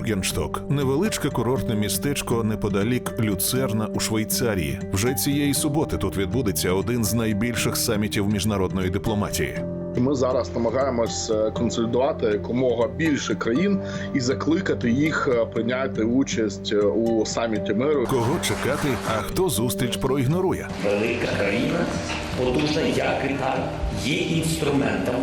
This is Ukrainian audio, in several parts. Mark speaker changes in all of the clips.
Speaker 1: Бюргеншток невеличке курортне містечко неподалік Люцерна у Швейцарії. Вже цієї суботи тут відбудеться один з найбільших самітів міжнародної дипломатії.
Speaker 2: Ми зараз намагаємось е, консолідувати якомога більше країн і закликати їх е, прийняти участь е, у саміті миру.
Speaker 1: Кого чекати, а хто зустріч проігнорує?
Speaker 3: Велика країна, потужна як Китай, є інструментом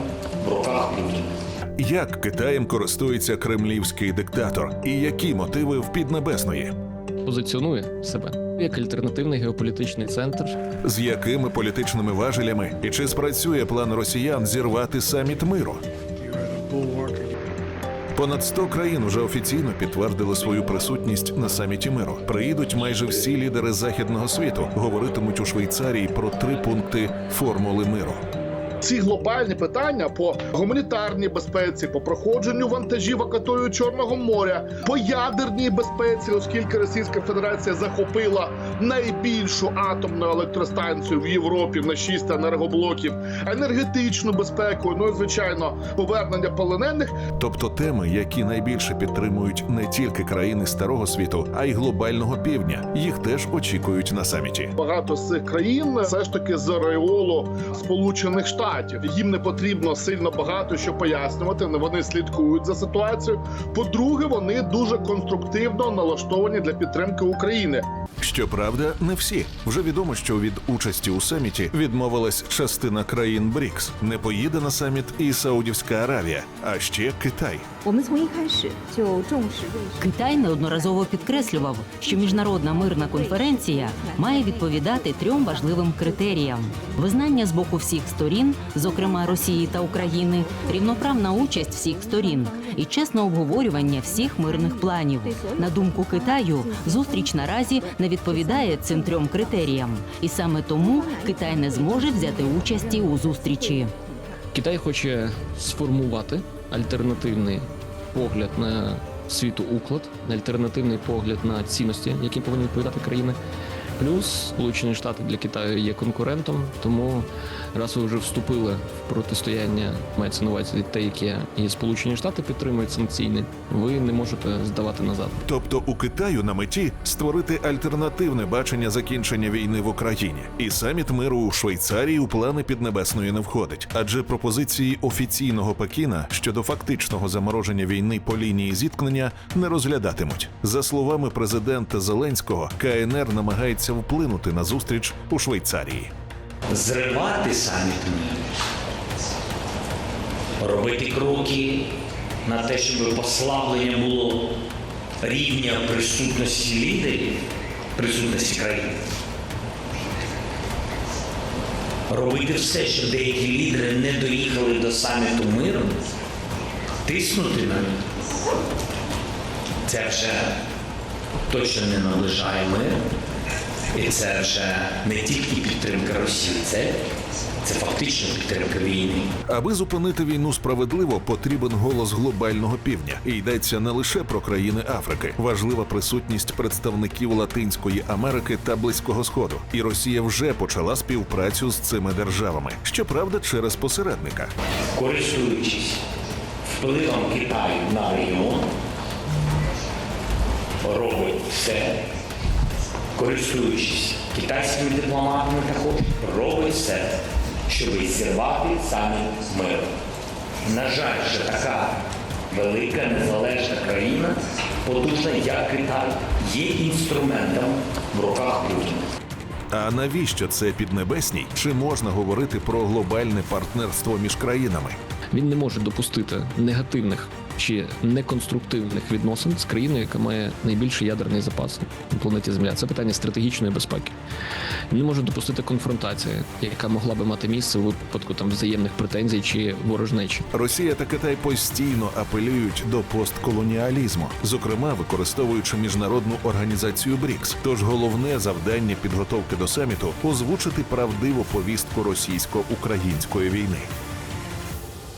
Speaker 3: в руках Путіна.
Speaker 1: Як Китаєм користується кремлівський диктатор, і які мотиви в Піднебесної?
Speaker 4: позиціонує себе як альтернативний геополітичний центр.
Speaker 1: З якими політичними важелями і чи спрацює план росіян зірвати саміт миру? Понад 100 країн уже офіційно підтвердили свою присутність на саміті миру. Приїдуть майже всі лідери західного світу. Говоритимуть у Швейцарії про три пункти формули миру.
Speaker 2: Ці глобальні питання по гуманітарній безпеці, по проходженню вантажів акваторію Чорного моря, по ядерній безпеці, оскільки Російська Федерація захопила найбільшу атомну електростанцію в Європі на 6 енергоблоків, енергетичну безпеку, ну і звичайно повернення полонених.
Speaker 1: Тобто теми, які найбільше підтримують не тільки країни старого світу, а й глобального півдня. Їх теж очікують на саміті.
Speaker 2: Багато з цих країн все ж таки з ореолу Сполучених Штатів. Їм не потрібно сильно багато що пояснювати. Вони слідкують за ситуацією. По-друге, вони дуже конструктивно налаштовані для підтримки України.
Speaker 1: Щоправда, Щоправда, не всі вже відомо, що від участі у саміті відмовилась частина країн БРІКС. Не поїде на саміт і Саудівська Аравія, а ще Китай.
Speaker 5: Китай неодноразово підкреслював, що міжнародна мирна конференція має відповідати трьом важливим критеріям: визнання з боку всіх сторін, зокрема Росії та України, рівноправна участь всіх сторін і чесне обговорювання всіх мирних планів. На думку Китаю, зустріч наразі не відповідає цим трьом критеріям, і саме тому Китай не зможе взяти участі у зустрічі.
Speaker 4: Китай хоче сформувати альтернативний погляд на світу уклад, альтернативний погляд на цінності, яким повинні відповідати країни. Плюс Сполучені Штати для Китаю є конкурентом, тому раз ви вже вступили в протистояння, мається на увазі те, яке і Сполучені Штати підтримують санкційне, ви не можете здавати назад.
Speaker 1: Тобто у Китаю на меті створити альтернативне бачення закінчення війни в Україні. І саміт миру у Швейцарії у плани Піднебесної не входить, адже пропозиції офіційного Пекіна щодо фактичного замороження війни по лінії зіткнення не розглядатимуть. За словами президента Зеленського, КНР намагається вплинути на зустріч у Швейцарії.
Speaker 3: Зривати саміт миру, робити кроки на те, щоб послаблення було рівня присутності лідерів, присутності країн. Робити все, щоб деякі лідери не доїхали до саміту миру, тиснути на них. Це вже точно не наближає мир. І це вже не тільки підтримка Росії, це, це фактично підтримка війни.
Speaker 1: Аби зупинити війну справедливо, потрібен голос глобального півдня. І йдеться не лише про країни Африки. Важлива присутність представників Латинської Америки та Близького Сходу. І Росія вже почала співпрацю з цими державами. Щоправда, через посередника.
Speaker 3: Користуючись впливом Китаю на регіон, робить все, користуючись китайськими дипломатами також, робить все, щоб зірвати саміт миру. На жаль, що така велика незалежна країна, потужна як Китай, є інструментом в руках Путіна.
Speaker 1: А навіщо це піднебесній? Чи можна говорити про глобальне партнерство між країнами?
Speaker 4: Він не може допустити негативних чи неконструктивних відносин з країною, яка має найбільший ядерний запас на планеті Земля. Це питання стратегічної безпеки. Не може допустити конфронтації, яка могла би мати місце у випадку там взаємних претензій чи ворожнечі.
Speaker 1: Росія та Китай постійно апелюють до постколоніалізму, зокрема використовуючи міжнародну організацію БРІКС. Тож головне завдання підготовки до саміту озвучити правдиву повістку російсько-української війни.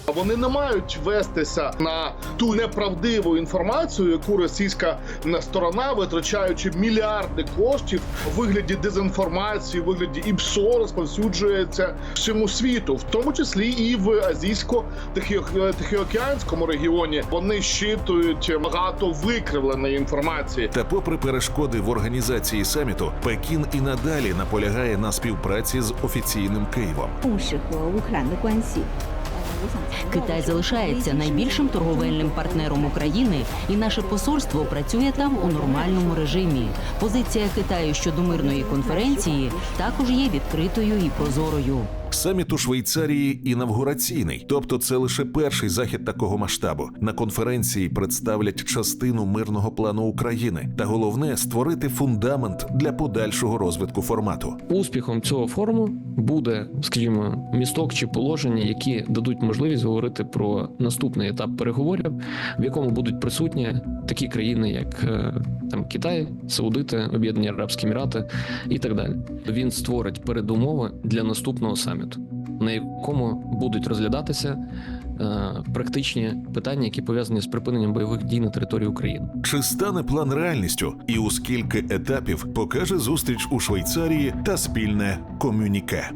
Speaker 2: Вони не мають вестися на ту неправдиву інформацію, яку російська сторона, витрачаючи мільярди коштів у вигляді дезінформації, у вигляді ІПСО, розповсюджується всьому світу, в тому числі і в азійсько-тихоокеанському регіоні. Вони щитують багато викривленої інформації.
Speaker 1: Та, попри перешкоди в організації саміту, Пекін і надалі наполягає на співпраці з офіційним Києвом.
Speaker 6: 重视和乌克兰的关系。
Speaker 5: Китай залишається найбільшим торговельним партнером України, і наше посольство працює там у нормальному режимі. Позиція Китаю щодо мирної конференції також є відкритою і прозорою.
Speaker 1: Саміт у Швейцарії інавгураційний, тобто це лише перший захід такого масштабу. На конференції представлять частину мирного плану України, та головне створити фундамент для подальшого розвитку формату.
Speaker 4: Успіхом цього форуму буде, скажімо, місток чи положення, які дадуть можливість говорити про наступний етап переговорів, в якому будуть присутні такі країни, як е, там Китай, Саудити, Об'єднані Арабські Емірати і так далі. Він створить передумови для наступного саміту, на якому будуть розглядатися е, практичні питання, які пов'язані з припиненням бойових дій на території України.
Speaker 1: Чи стане план реальністю, і у скільки етапів покаже зустріч у Швейцарії та спільне комюніке?